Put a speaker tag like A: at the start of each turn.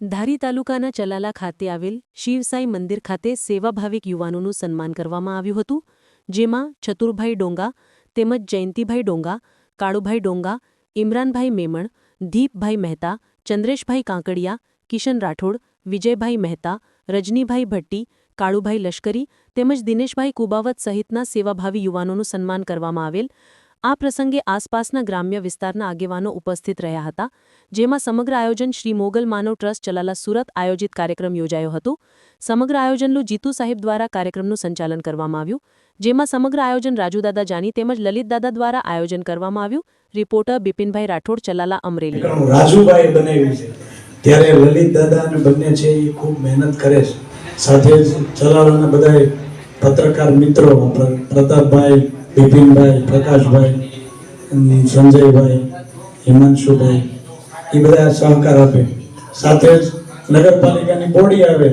A: ધારી તાલુકાના ચલાલા ખાતે આવેલ શિવસાઈ મંદિર ખાતે સેવાભાવિક યુવાનોનું સન્માન કરવામાં આવ્યું હતું, જેમાં ચતુરભાઈ ડોંગા, તેમજ જયંતિભાઈ ડોંગા, કાળુભાઈ ડોંગા, ઇમરાનભાઈ મેમણ, દીપભાઈ મહેતા, ચંદ્રેશભાઈ કાંકડિયા, કિશન રાઠોડ, વિજયભાઈ મહેતા, રજનીભાઈ ભટ્ટી, કાળુભાઈ લશ્કરી તેમજ દિનેશભાઈ કુબાવત સહિતના સેવાભાવી યુવાનોનું સન્માન કરવામાં આવેલ આ પ્રસંગે આસપાસના ગ્રામ્ય વિસ્તારના આગેવાનો ઉપસ્થિત રહ્યા હતા, જેમાં સમગ્ર આયોજન શ્રી મોગલ માનવ ટ્રસ્ટ ચલાલા સુરત આયોજિત કાર્યક્રમ યોજાયો હતો. સમગ્ર આયોજનનું જીતુ સાહેબ દ્વારા કાર્યક્રમનું સંચાલન કરવામાં આવ્યું, જેમાં સમગ્ર આયોજન રાજુદાદા જાની તેમજ લલિતદાદા દ્વારા આયોજન કરવામાં આવ્યું. રિપોર્ટર બિપિનભાઈ રાઠોડ ચલાલા અમરેલી.
B: ત્યારે લલિત બંને છે એ ખૂબ મહેનત કરે છે. સાથે ચલાલાના ચલાવાના બધા પત્રકાર મિત્રો પ્રતાપભાઈ બિપિનભાઈ પ્રકાશભાઈ સંજયભાઈ, હિમાંશુભાઈ, એ બધા સહકાર આપે. સાથે જ નગરપાલિકાની બોડી આવે.